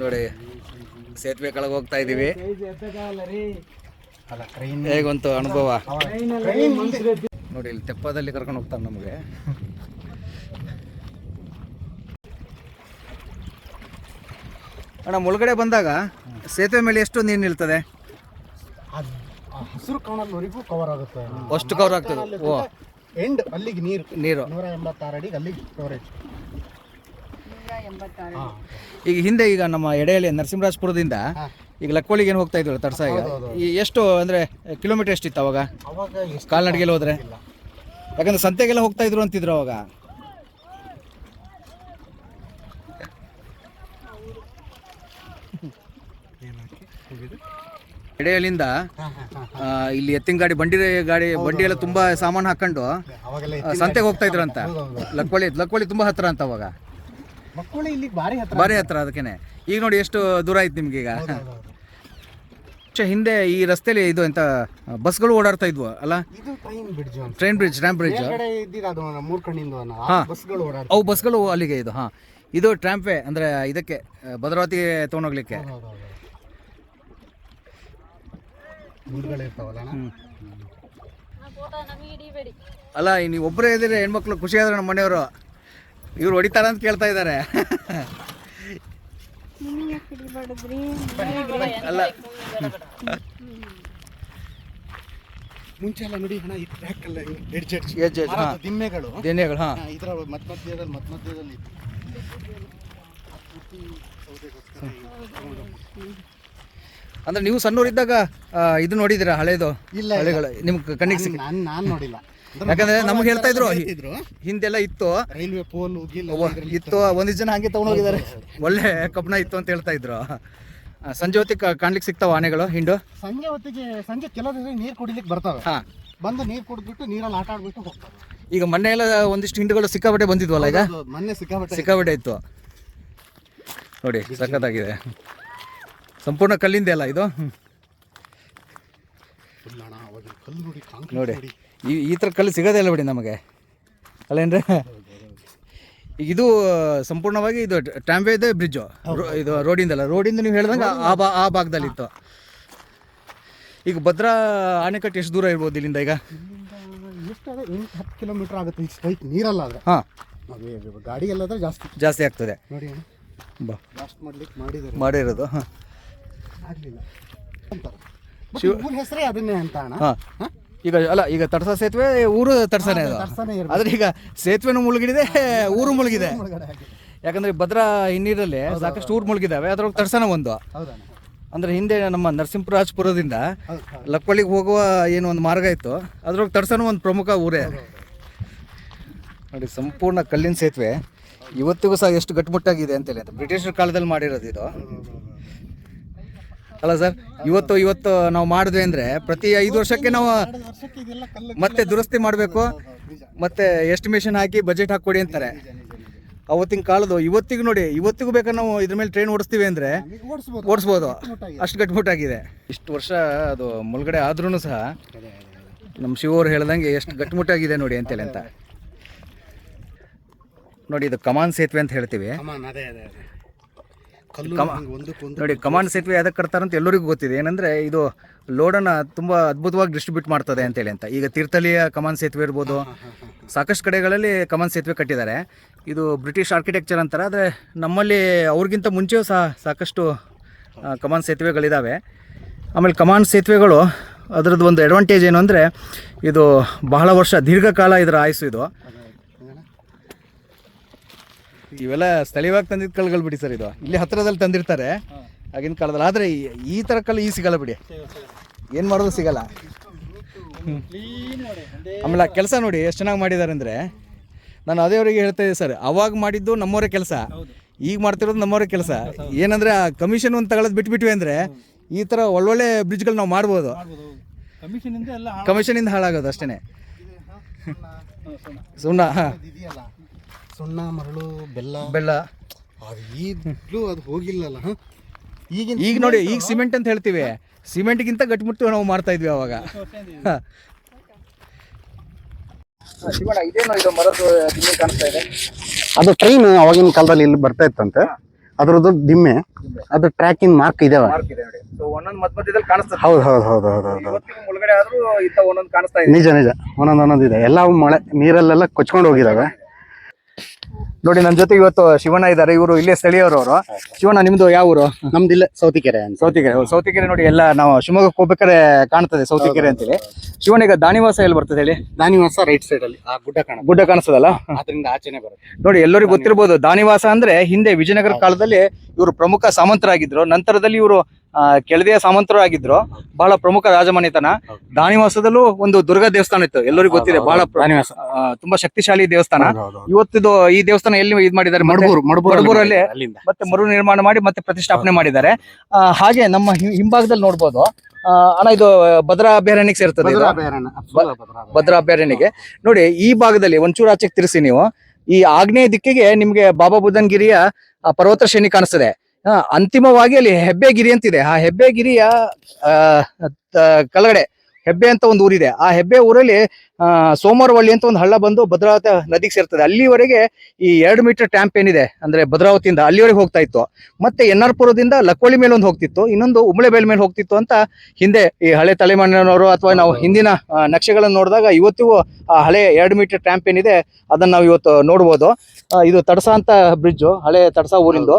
ನೋಡಿ ಸೇತುವೆ ಕೆಳಗೆ ಹೋಗ್ತಾ ಇದ್ದೀವಿ ಹೇಗಂತೂ ಅನುಭವ. ನೋಡಿ ಇಲ್ಲಿ ತೆಪ್ಪದಲ್ಲಿ ಕರ್ಕೊಂಡು ಹೋಗ್ತಾನೆ ನಮಗೆ. ಅಣ್ಣ ಮುಳುಗಡೆ ಬಂದಾಗ ಸೇತುವೆ ಮೇಲೆ ಎಷ್ಟು ನೀರು ನಿಲ್ತದೆ? ಹಸಿರು ಕಾಣಲ್ವರೆಗೂ ಕವರ್ ಆಗುತ್ತೆ. ಅಷ್ಟು ಕವರ್ ಆಗ್ತದೆ. ಓ. ಎಂಡ್ ಅಲ್ಲಿಗೆ ನೀರು. ನೀರು. ನೂರ ಎಂಬತ್ತಾರು ಅಡಿಗೆ ಅಲ್ಲಿಗೆ ಈಗ ಹಿಂದೆ ಈಗ ನಮ್ಮ ಎಡೆಯಲ್ಲಿ ನರಸಿಂಹರಾಜಪುರದಿಂದ ಈಗ ಲಕ್ಕೋಳಿಗೆ ಏನು ಹೋಗ್ತಾ ಇದ್ವಲ್ಲ ತರ್ಸ ಈಗ? ಈ ಎಷ್ಟು ಅಂದರೆ ಕಿಲೋಮೀಟರ್ ಎಷ್ಟಿತ್ತು ಅವಾಗ? ಕಾಲ್ನಡಿಗೆಲ್ಲ ಹೋದ್ರೆ? ಯಾಕಂದ್ರೆ ಸಂತೆಗೆಲ್ಲ ಹೋಗ್ತಾ ಇದ್ರು ಅಂತಿದ್ರು ಅವಾಗ. ಎಡೆಯಲ್ಲಿಂದ ಇಲ್ಲಿ ಎತ್ತಿನ ಗಾಡಿ ಬಂಡಿ ಗಾಡಿ ಬಂಡಿ ಎಲ್ಲ ತುಂಬಾ ಸಾಮಾನು ಹಾಕೊಂಡು ಸಂತೆಗೆ ಹೋಗ್ತಾ ಇದ್ರಂತ. ಲಕ್ಕೋಳಿ ಲಕ್ಕೋಳಿ ತುಂಬಾ ಹತ್ರ ಅಂತ ಅವಾಗ. ಮಕ್ಕಳು ಇಲ್ಲಿಗೆ ಭಾರಿ ಹತ್ರ ಬಾರಿ ಹತ್ರ ಅದಕ್ಕೇನೆ. ಈಗ ನೋಡಿ ಎಷ್ಟು ದೂರ ಆಯ್ತು ನಿಮ್ಗೆ ಈಗ. ಛೆ, ಹಿಂದೆ ಈ ರಸ್ತೆಲಿ ಇದು ಎಂತ ಬಸ್ಗಳು ಓಡಾಡ್ತಾ ಇದ್ವು ಅಲ್ಲ? ಇದು ಟ್ರೈನ್ ಬ್ರಿಡ್ಜ್ ಅಂತ. ಟ್ರೈನ್ ಬ್ರಿಡ್ಜ್ ಟ್ರಾಮ್ ಬ್ರಿಡ್ಜ್ ಮೇಲ್ಗಡೆ ಇದ್ದಿದ್ದು ಅದು ಮೂರ್ ಕಣ್ಣಿಂದ ಹಾ. ಬಸ್ಗಳು ಓಡಾಡ್ತಾರೆ ಅವು ಬಸ್ಗಳು ಅಲ್ಲಿಗೆ ಇದು ಹಾಂ. ಇದು ಟ್ರಾಂಪ್ವೇ ಅಂದರೆ ಇದಕ್ಕೆ ಆ, ಭದ್ರಾವತಿಗೆ ತೊಗೊಂಡೋಗ್ಲಿಕ್ಕೆ ಇರ್ತಾವಲ್ಲ ಅಣ್ಣ? ಅಲ್ಲ ನೀವು ಒಬ್ಬರೇ ಇದ್ದೀರಿ ಹೆಣ್ಮಕ್ಳು ಖುಷಿ ಆದ್ರೆ ನಮ್ಮ ಮನೆಯವರು. ಇವ್ರು ಹೊಡಿತಾರ ಅಂತ ಕೇಳ್ತಾ ಇದ್ದಾರೆ ಅಲ್ಲ. ಮುಂಚೆ ಎಲ್ಲ ನೋಡಿ ಹಣ ಈ ಟ್ರ್ಯಾಕ್ ಎಲ್ಲ ಎಡ್ಜ್ ಎಡ್ಜ್. ದಿಮ್ಮೆಗಳು. ದಿನ್ನೆಗಳು ಹಾಂ. ಇದರ ಮತ್ ಮಧ್ಯದಲ್ಲಿ ಮತ್ ಮಧ್ಯದಲ್ಲಿ ಅಂದ್ರೆ ನೀವು ಸಣ್ಣವರಿದ್ದಾಗ ಇದು ನೋಡಿದಿರ ಹಳೇದು ಇಲ್ಲ, ಹಳೆಗಳು? ನಿಮ್ಗೆ ಕಣ್ಣಿಗೆ ಸಿಕ್ಕ ನಾನು ನಾನ್ ನೋಡಿಲ್ಲ. ಯಾಕಂದ್ರೆ ನಮ್ಗೆ ಹೇಳ್ತಾ ಇದ್ರು ಹಿಂದೆಲ್ಲ ಇತ್ತು. ರೈಲ್ವೆ ಪೋಲ್ ಇತ್ತು ಒಂದಿಷ್ಟು ಜನ ಹಂಗೆ ತಗೊಂಡೋಗಿದ್ದಾರೆ. ಒಳ್ಳೆ ಕಬ್ಬಣ ಇತ್ತು ಅಂತ ಹೇಳ್ತಾ ಇದ್ರು. ಸಂಜೆ ಹೊತ್ತಿಗೆ ಕಾಣ್ಲಿಕ್ಕೆ ಸಿಗ್ತಾವ ಆನೆಗಳು ಹಿಂಡು? ಸಂಜೆ ಹೊತ್ತಿಗೆ ಸಂಜೆ ಕೆಲವರು ನೀರು ಕುಡಿಲಿಕ್ಕೆ ಬರ್ತಾವೆ. ಹಾ. ಬಂದು ನೀರು ಕುಡಿದ್ಬಿಟ್ಟು ನೀರಲ್ಲಿ ಆಟ ಆಡ್ಬಿಟ್ಟು ಹೋಗ್ತಾರೆ. ಈಗ ಮೊನ್ನೆ ಎಲ್ಲ ಒಂದಿಷ್ಟು ಹಿಂಡುಗಳು ಸಿಕ್ಕಾಪಟ್ಟೆ ಬಂದಿದ್ವಲ್ಲ ಈಗ? ಮೊನ್ನೆ ಸಿಕ್ಕಾಪಟ್ಟೆ. ಸಿಕ್ಕಾಪಟ್ಟೆ ಇತ್ತು. ನೋಡಿ ಸಖತ್ತಾಗಿದೆ. ಸಂಪೂರ್ಣ ಕಲ್ಲಿಂದೆ ಅಲ್ಲ ಇದು? ನೋಡಿ. ಈ ಈ ಥರ ಕಲ್ಲು ಸಿಗೋದೇ ಇಲ್ಲ ಬಿಡಿ ನಮಗೆ. ಅಲ್ಲೇನ್ರಿ? ಈಗ ಇದು ಸಂಪೂರ್ಣವಾಗಿ ಇದು ಟ್ಯಾಂಬೆ ಇದೆ ಬ್ರಿಡ್ಜು. ಇದು ರೋಡಿಂದಲ್ಲ. ರೋಡಿಂದ ನೀವು ಹೇಳ್ದಂಗೆ ಆ ಬಾ ಆ ಭಾಗದಲ್ಲಿ ಇತ್ತು ಈಗ ಭದ್ರಾ ಆಣೆಕಟ್ಟು ಎಷ್ಟು ದೂರ ಇರ್ಬೋದು ಇಲ್ಲಿಂದ ಈಗ? ಎಷ್ಟು ಎಂಟು ಹತ್ತು ಕಿಲೋಮೀಟರ್ ಆಗುತ್ತೆ. ಈ ಸ್ಟ್ರೈಟ್ ನೀರಲ್ಲ ಆದರೆ. ಹಾಂ. ಗಾಡಿ ಎಲ್ಲಾದ್ರೆ ಜಾಸ್ತಿ. ಜಾಸ್ತಿ ಆಗ್ತದೆ. ನೋಡಿ ಬಾ. ಲಾಸ್ಟ್ ಮಾಡ್ಲಿಕ್ಕೆ ಮಾಡಿದ್ದಾರೆ. ಮಾಡಿರೋದು ಹಾಂ. ಆಗಲಿಲ್ಲ. ಅಂತಾರೆ ಶಿವ ಹೆಸರೇ ಅದನ್ನೇ ಅಂತ ಅಣ್ಣ. ಹಾಂ? ಈಗ ಅಲ್ಲ ಈಗ ತಡ್ಸ ಸೇತುವೆ ಊರು ತಡಸನೇ ಅದು. ಇರ್ಬೇಕು. ಆದ್ರೆ ಈಗ ಸೇತುವೆನೂ ಮುಳುಗಿದೆ ಊರು ಮುಳುಗಿದೆ. ಯಾಕಂದ್ರೆ ಭದ್ರಾ ಹಿನ್ನೀರಲ್ಲಿ ಸಾಕಷ್ಟು ಊರು ಮುಳುಗಿದಾವೆ ಅದ್ರೊಳಗೆ ತರ್ಸನ ಒಂದು. ಹೌದಣ್ಣ ಅಂದ್ರೆ ಹಿಂದೆ ನಮ್ಮ ನರಸಿಂಹರಾಜಪುರದಿಂದ ಲಕ್ಕೊಳ್ಳಿಗೆ ಹೋಗುವ ಏನು ಒಂದು ಮಾರ್ಗ ಇತ್ತು ಅದ್ರೊಳಗೆ ತರ್ಸನ ಒಂದು ಪ್ರಮುಖ ಊರೇ. ನೋಡಿ ಸಂಪೂರ್ಣ ಕಲ್ಲಿನ ಸೇತುವೆ. ಇವತ್ತಿಗೂ ಸಹ ಎಷ್ಟು ಗಟ್ಟಿಮುಟ್ಟಾಗಿದೆ ಅಂತೇಳಿ ಅಂತ ಬ್ರಿಟಿಷರ ಕಾಲದಲ್ಲಿ ಮಾಡಿರೋದು ಇದು. ಅಲ್ಲ ಸರ್, ಇವತ್ತು ಇವತ್ತು ನಾವು ಮಾಡಿದ್ವಿ ಅಂದರೆ ಪ್ರತಿ ಐದು ವರ್ಷಕ್ಕೆ ನಾವು ಮತ್ತೆ ದುರಸ್ತಿ ಮಾಡಬೇಕು. ಮತ್ತೆ ಎಸ್ಟಿಮೇಷನ್ ಹಾಕಿ ಬಜೆಟ್ ಹಾಕ್ಕೊಡಿ ಅಂತಾರೆ. ಅವತ್ತಿನ ಕಾಲದ್ದು, ಇವತ್ತಿಗೂ ನೋಡಿ, ಇವತ್ತಿಗೂ ಬೇಕಾದ್ರೆ ನಾವು ಇದ್ರ ಮೇಲೆ ಟ್ರೈನ್ ಓಡಿಸ್ತೀವಿ ಅಂದರೆ ಓಡಿಸ್ಬೋದು. ಅಷ್ಟು ಗಟ್ಟಿಮುಟ್ಟಾಗಿದೆ ಇಷ್ಟು ವರ್ಷ ಅದು ಮುಳುಗಡೆ ಆದ್ರೂ ಸಹ. ನಮ್ಮ ಶಿವರು ಹೇಳ್ದಂಗೆ ಎಷ್ಟು ಗಟ್ಟಿಮುಟ್ಟಾಗಿದೆ ನೋಡಿ ಅಂತೇಳಿ ಅಂತ. ನೋಡಿ, ಇದು ಕಮಾನ್ ಸೇತುವೆ ಅಂತ ಹೇಳ್ತೀವಿ. ನೋಡಿ ಕಮಾಂಡ್ ಸೇತುವೆ ಯಾವ್ದಕ್ಕೆ ಕಟ್ತಾರೆ ಅಂತ ಎಲ್ಲರಿಗೂ ಗೊತ್ತಿದೆ. ಏನಂದರೆ ಇದು ಲೋಡನ್ನು ತುಂಬ ಅದ್ಭುತವಾಗಿ ಡಿಸ್ಟ್ರಿಬ್ಯೂಟ್ ಮಾಡ್ತದೆ ಅಂತೇಳಿ ಅಂತ. ಈಗ ತೀರ್ಥಹಳ್ಳಿಯ ಕಮಾನ್ ಸೇತುವೆ ಇರ್ಬೋದು. ಸಾಕಷ್ಟು ಕಡೆಗಳಲ್ಲಿ ಕಮಾನ್ ಸೇತುವೆ ಕಟ್ಟಿದ್ದಾರೆ. ಇದು ಬ್ರಿಟಿಷ್ ಆರ್ಕಿಟೆಕ್ಚರ್ ಅಂತಾರೆ. ಆದರೆ ನಮ್ಮಲ್ಲಿ ಅವ್ರಿಗಿಂತ ಮುಂಚೆಯೂ ಸಹ ಸಾಕಷ್ಟು ಕಮಾಂಡ್ ಕಮಾನ್ ಸೇತುವೆಗಳಿದ್ದಾವೆ ಆಮೇಲೆ ಕಮಾನ್ ಸೇತುವೆಗಳು ಅದರದ್ದು ಒಂದು ಅಡ್ವಾಂಟೇಜ್ ಏನು ಅಂದರೆ ಇದು ಬಹಳ ವರ್ಷ ದೀರ್ಘಕಾಲ ಇದರ ಆಯುಸು ಇದು? ಇವೆಲ್ಲ ಸ್ಥಳೀಯವಾಗಿ ತಂದಿದ್ದ ಕಲ್ಲುಗಳು ಬಿಡಿ ಸರ್ ಇದು. ಇಲ್ಲಿ ಹತ್ತಿರದಲ್ಲಿ ತಂದಿರ್ತಾರೆ. ಆಗಿನ ಕಾಲದಲ್ಲಿ. ಆದರೆ ಈ- ಥರ ಕಲ್ಲು ಈ ಸಿಗಲ್ಲ ಬಿಡಿ. ಏನು ಮಾಡೋದು ಸಿಗಲ್ಲ. ಆಮೇಲೆ ಆ ಕೆಲಸ ನೋಡಿ ಎಷ್ಟು ಚೆನ್ನಾಗಿ ಮಾಡಿದ್ದಾರೆ ಅಂದರೆ ನಾನು ಅದೇ ಅವರಿಗೆ ಹೇಳ್ತಾ ಇದ್ದೆ ಸರ್ ಅವಾಗ ಮಾಡಿದ್ದು ನಮ್ಮವರೇ ಕೆಲಸ. ಈಗ ಮಾಡ್ತಿರೋದು ನಮ್ಮವರೇ ಕೆಲಸ. ಏನಂದರೆ ಆ ಕಮಿಷನ್ ಒಂದು ತಗೊಳ್ಳೋದು ಬಿಟ್ಬಿಟ್ವಿ ಅಂದರೆ ಈ ಥರ ಒಳ್ಳೊಳ್ಳೆ ಬ್ರಿಡ್ಜ್ಗಳು ನಾವು ಮಾಡ್ಬೋದು. ಕಮಿಷನಿಂದ ಹಾಳಾಗೋದು. ಅಷ್ಟೇ ಸುಣ್ಣ ಹಾಂ? ಸುಣ್ಣ ಮರಳು ಬೆಲ್ಲ. ಬೆಲ್ಲ. ಅದು ಈಗಲೂ ಅದು ಹೋಗಿಲ್ಲಲ್ಲ? ಈಗಿನ ಈಗ ನೋಡಿ ಈಗ ಸಿಮೆಂಟ್ ಅಂತ ಹೇಳ್ತೀವಿ. ಸಿಮೆಂಟ್ಗಿಂತ ಗಟ್ಟಿಮುಟ್ಟು ನಾವು ಮಾಡ್ತಾ ಇದ್ವಿ ಅವಾಗ. ಹ. ಶಿವಣ್ಣ ಇದೇನೋ ಇದು ಮರದ್ದು ಕಾಣಿಸ್ತಾ ಇದೆ ಅದು ಟ್ರೈನ್ ಅವಾಗಿನ ಕಾಲದಲ್ಲಿ ಇಲ್ಲಿ ಬರ್ತಾ ಇತ್ತಂತೆ. ಅದ್ರದ್ದು ದಿಮ್ಮೆ. ಅದು ಟ್ರ್ಯಾಕಿಂಗ್ ಮಾರ್ಕ್ ಇದಾವೆ ಇದೆ ನೋಡಿ. ಸೊ ಒಂದೊಂದು ಮಧ್ಯ ಮಧ್ಯದಲ್ಲಿ ಕಾಣಿಸ್ತದೆ ಹೌದು ಹೌದು ಹೌದು ಹೌದು ಹೌದು. ಇವತ್ತಿಗೂ ಮುಳುಗಡೆ ಆದ್ರೂ ಇಂಥ ಒಂದೊಂದು ಕಾಣಿಸ್ತಾ ಇದೆ. ನಿಜ ನಿಜ. ಒಂದೊಂದು ಒಂದೊಂದು ಇದೆ. ಎಲ್ಲ ಮಳೆ ನೀರಲ್ಲೆಲ್ಲ ಕೊಚ್ಕೊಂಡು ಹೋಗಿದಾವೆ. ನೋಡಿ ನನ್ನ ಜೊತೆ ಇವತ್ತು ಶಿವಣ್ಣ ಇದ್ದಾರೆ ಇವರು ಇಲ್ಲೇ ಸ್ಥಳೀಯರು ಅವರು. ಶಿವಣ್ಣ ನಿಮ್ದು ಯಾವ ಊರು? ನಮ್ದಿಲ್ಲ ಸೌತಿಕೆರೆ ಅಂತ. ಸೌತಿಕೆರೆ. ಸೌತಿಕೆರೆ ನೋಡಿ ಎಲ್ಲ ನಾವು ಶಿವಮೊಗ್ಗಕ್ಕೆ ಹೋಗ್ಬೇಕಾದ್ರೆ ಕಾಣ್ತದೆ ಸೌತಿಕೆರೆ ಅಂತೇಳಿ. ಶಿವಣ್ಣ ಈಗ ದಾನಿವಾಸ ಎಲ್ಲಿ ಬರ್ತದೆ ಹೇಳಿ? ದಾನಿವಾಸ ರೈಟ್ ಸೈಡ್ ಅಲ್ಲಿ. ಆ ಗುಡ್ಡ ಕಾಣ ಗುಡ್ಡ ಕಾಣಿಸ್ತದಲ್ಲ? ಅದರಿಂದ ಆಚೆನೆ ಬರುತ್ತೆ. ನೋಡಿ ಎಲ್ಲರಿಗೂ ಗೊತ್ತಿರ್ಬೋದು ದಾನಿವಾಸ ಅಂದ್ರೆ ಹಿಂದೆ ವಿಜಯನಗರ ಕಾಲದಲ್ಲಿ ಇವರು ಪ್ರಮುಖ ಸಾಮಂತರಾಗಿದ್ರು. ನಂತರದಲ್ಲಿ ಇವರು ಕೆಳದಿಯ ಸಾಮಂತರು ಆಗಿದ್ರು. ಬಹಳ ಪ್ರಮುಖ ರಾಜಮನೆತನ. ದಾನಿವಾಸದಲ್ಲೂ ಒಂದು ದುರ್ಗಾ ದೇವಸ್ಥಾನ ಇತ್ತು. ಎಲ್ಲರಿಗೂ ಗೊತ್ತಿದೆ ಬಹಳ ತುಂಬಾ ಶಕ್ತಿಶಾಲಿ ದೇವಸ್ಥಾನ. ಇವತ್ತಿದು ಈ ದೇವಸ್ಥಾನ ಎಲ್ಲಿ ಇದ್ ಮಾಡಿದ್ದಾರೆ ಮಡಬೂರು ಮಡಬೂರು ಮಡಬೂರಲ್ಲಿ ಮತ್ತೆ ಮರು ನಿರ್ಮಾಣ ಮಾಡಿ ಮತ್ತೆ ಪ್ರತಿಷ್ಠಾಪನೆ ಮಾಡಿದ್ದಾರೆ. ಹಾಗೆ ನಮ್ಮ ಹಿಂಭಾಗದಲ್ಲಿ ನೋಡ್ಬೋದು. ಅಣ್ಣ ಇದು ಭದ್ರಾ ಅಭಯಾರಣ್ಯಕ್ಕೆ ಸೇರ್ತದೆ. ಭದ್ರಾ ಅಭಯಾರಣ್ಯಕ್ಕೆ. ನೋಡಿ ಈ ಭಾಗದಲ್ಲಿ ಒಂಚೂರು ಆಚೆಗೆ ತಿರ್ಸಿ ನೀವು. ಈ ಆಗ್ನೇಯ ದಿಕ್ಕಿಗೆ ನಿಮ್ಗೆ ಬಾಬಾ ಬುಧನ್ ಗಿರಿಯ ಪರ್ವತ ಶ್ರೇಣಿ ಕಾಣಿಸ್ತದೆ. ಅಂತಿಮವಾಗಿ ಅಲ್ಲಿ ಹೆಬ್ಬೆಗಿರಿ ಅಂತಿದೆ. ಆ ಹೆಬ್ಬೆಗಿರಿಯ ಆ, ಕೆಳಗಡೆ ಹೆಬ್ಬೆ ಅಂತ ಒಂದು ಊರಿದೆ. ಆ ಹೆಬ್ಬೆ ಊರಲ್ಲಿ ಆ, ಸೋಮವಾರವಳ್ಳಿ ಅಂತ ಒಂದು ಹಳ್ಳ ಬಂದು ಭದ್ರಾವತಿ ನದಿಗೆ ಸೇರ್ತದೆ. ಅಲ್ಲಿವರೆಗೆ ಈ ಎರಡು ಮೀಟರ್ ಟ್ಯಾಂಪ್ ಏನಿದೆ ಅಂದ್ರೆ ಭದ್ರಾವತಿಯಿಂದ ಅಲ್ಲಿವರೆಗೆ ಹೋಗ್ತಾ ಇತ್ತು. ಮತ್ತೆ ಎನ್ ಆರ್ ಪುರದಿಂದ ಲಕ್ಕೋಳಿ ಮೇಲೆ ಒಂದು ಹೋಗ್ತಿತ್ತು ಇನ್ನೊಂದು ಉಮಳೆಬೇಲ್ ಮೇಲೆ ಹೋಗ್ತಿತ್ತು ಅಂತ ಹಿಂದೆ ಈ ಹಳೆ ತಲೆಮಾರಿನವರು ಅಥವಾ ನಾವು ಹಿಂದಿನ ನಕ್ಷೆಗಳನ್ನು ನೋಡಿದಾಗ ಇವತ್ತಿಗೂ ಆ ಹಳೆ ಎರಡು ಮೀಟರ್ ಟ್ಯಾಂಪ್ ಏನಿದೆ ಅದನ್ನ ನಾವು ಇವತ್ತು ನೋಡ್ಬೋದು. ಇದು ತಡಸ ಅಂತ ಬ್ರಿಡ್ಜು ಹಳೆ ತಡಸ ಊರಿಂದು.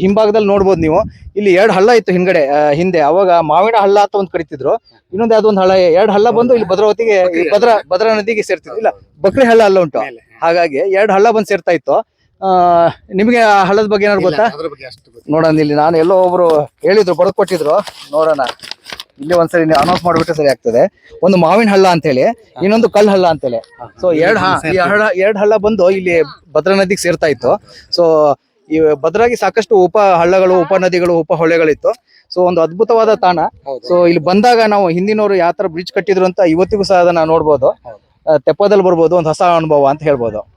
ಹಿಂಭಾಗದಲ್ಲಿ ನೋಡ್ಬೋದು ನೀವು. ಇಲ್ಲಿ ಎರಡು ಹಳ್ಳ ಇತ್ತು ಹಿಂದ್ಗಡೆ ಹಿಂದೆ. ಅವಾಗ ಮಾವಿನ ಹಳ್ಳ ಅಂತ ಒಂದು ಕರಿತಿದ್ರು. ಇನ್ನೊಂದು ಯಾವ್ದೊಂದು ಹಳ್ಳ ಎರಡು ಹಳ್ಳ ಬಂದು ಇಲ್ಲಿ ಭದ್ರಾವತಿಗೆ ಭದ್ರಾ ಭದ್ರಾ ನದಿಗೆ ಸೇರ್ತಿದ್ವಿ. ಇಲ್ಲ ಬಕ್ರಿ ಹಳ್ಳ ಅಲ್ಲ ಉಂಟು. ಹಾಗಾಗಿ ಎರಡು ಹಳ್ಳ ಬಂದು ಸೇರ್ತಾ ಇತ್ತು. ನಿಮಗೆ ಆ ಹಳ್ಳದ ಬಗ್ಗೆ ಏನಾದ್ರು ಗೊತ್ತಾ. ನೋಡೋಣ ಇಲ್ಲಿ ನಾನು ಎಲ್ಲೋ ಒಬ್ರು ಹೇಳಿದ್ರು ಬರೆದು ಕೊಟ್ಟಿದ್ರು ನೋಡೋಣ. ಇಲ್ಲಿ ಒಂದ್ಸರಿ ನೀವು ಅನೌನ್ಸ್ ಮಾಡ್ಬಿಟ್ರೆ ಸರಿ ಆಗ್ತದೆ. ಒಂದು ಮಾವಿನ ಹಳ್ಳ ಅಂತ ಹೇಳಿ ಇನ್ನೊಂದು ಕಲ್ ಹಳ್ಳ ಅಂತೇಳಿ. ಸೊ ಎರಡು ಎರಡ್ ಹಳ್ಳ ಬಂದು ಇಲ್ಲಿ ಭದ್ರಾ ನದಿಗೆ ಸೇರ್ತಾ ಇತ್ತು. ಸೊ ಈ ಭದ್ರಾಗಿ ಸಾಕಷ್ಟು ಉಪ ಹಳ್ಳಗಳು ಉಪ ನದಿಗಳು ಉಪ ಹೊಳೆಗಳಿತ್ತು. ಸೊ ಒಂದು ಅದ್ಭುತವಾದ ತಾಣ. ಸೊ ಇಲ್ಲಿ ಬಂದಾಗ ನಾವು ಹಿಂದಿನವರು ಯಾವ ತರ ಬ್ರಿಡ್ಜ್ ಕಟ್ಟಿದ್ರು ಅಂತ ಇವತ್ತಿಗೂ ಸಹ ಅದನ್ನ ನೋಡ್ಬೋದು. ತೆಪ್ಪದಲ್ಲಿ ಬರ್ಬೋದು ಒಂದು ಹೊಸ ಅನುಭವ ಅಂತ ಹೇಳ್ಬೋದು.